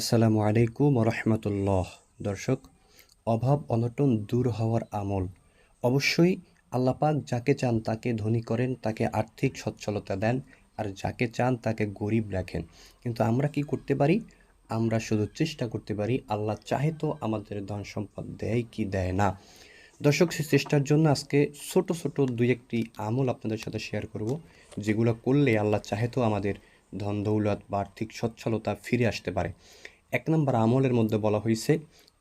আসসালামু আলাইকুম রহমতুল্লাহ দর্শক, অভাব অনটন দূর হওয়ার আমল। অবশ্যই আল্লাপাক যাকে চান তাকে ধনী করেন, তাকে আর্থিক সচ্ছলতা দেন আর যাকে চান তাকে গরিব রাখেন। কিন্তু আমরা কি করতে পারি? আমরা শুধু চেষ্টা করতে পারি, আল্লাহ চাহে তো আমাদের ধন সম্পদ দেয় কি দেয় না। দর্শক, সে চেষ্টার জন্য আজকে ছোট ছোট দুই একটি আমল আপনাদের সাথে শেয়ার করব, যেগুলো করলে আল্লাহ চাহে তো আমাদের ধন দৌলত বা আর্থিক সচ্ছলতা ফিরে আসতে পারে। এক নম্বর আমলের মধ্যে বলা হয়েছে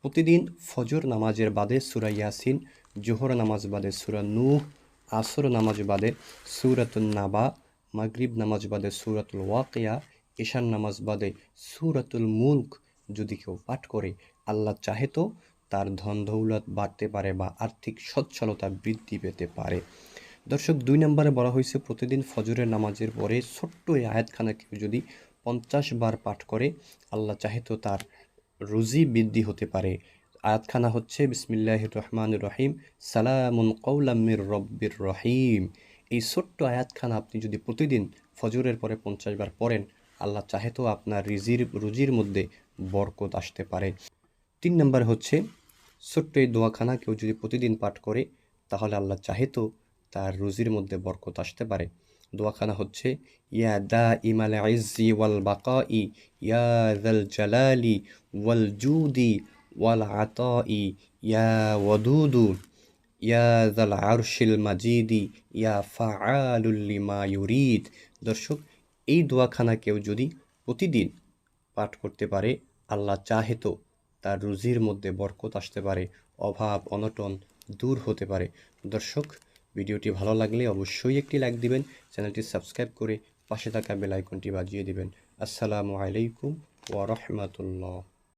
প্রতিদিন ফজর নামাজের বাদে সুরা ইয়াসিন, জোহর নামাজ বাদে সুরা নূহ, আসর নামাজ বাদে সুরাতুল নাবা, মাগরিব নামাজ বাদে সুরাতুল ওয়াকিয়া, ঈশান নামাজ বাদে সুরাতুল মুল্ক। যদি কেউ পাঠ করে, আল্লাহ চাহে তো তার ধন দৌলত বাড়তে পারে বা আর্থিক সচ্ছলতা বৃদ্ধি পেতে পারে। দর্শক, দুই নম্বরে বলা হয়েছে, প্রতিদিন ফজরের নামাজের পরে ছোট্ট এই আয়াতখানা কেউ যদি পঞ্চাশ বার পাঠ করে, আল্লাহ চাহে তো তার রুজি বৃদ্ধি হতে পারে। আয়াতখানা হচ্ছে বিসমিল্লাহ রহমান রহিম, সালামুন কৌলাম্মির রব্বির রহিম। এই ছোট্ট আয়াতখানা আপনি যদি প্রতিদিন ফজরের পরে পঞ্চাশ বার পড়েন, আল্লাহ চাহে তো আপনার রিজির, রুজির মধ্যে বরকত আসতে পারে। তিন নম্বর হচ্ছে, ছোট্ট এই দোয়াখানা কেউ যদি প্রতিদিন পাঠ করে, তাহলে আল্লাহ চাহে তো তার রুজির মধ্যে বরকত আসতে পারে। দোয়াখানা হচ্ছে, ইয়া দা ইমাল ইজ্জি ওয়াল বাকাই ইয়া দাল জালালি ওয়াল জুদি ওয়াল আতাই ইয়া ওয়াদুদু, ইয়া দাল আরশিল মাজিদি, ইয়া ফাআলুল লিমা ইউরিদ। দর্শক, এই দোয়াখানা কেউ যদি প্রতিদিন পাঠ করতে পারে, আল্লাহ চাহে তো তার রুজির মধ্যে বরকত আসতে পারে, অভাব, অনটন দূর হতে পারে। দর্শক ভিডিওটি ভালো লাগলে অবশ্যই একটি লাইক দিবেন, চ্যানেলটি সাবস্ক্রাইব করে পাশে থাকা বেল আইকনটি বাজিয়ে দিবেন। আসসালামু আলাইকুম ওয়া রাহমাতুল্লাহ।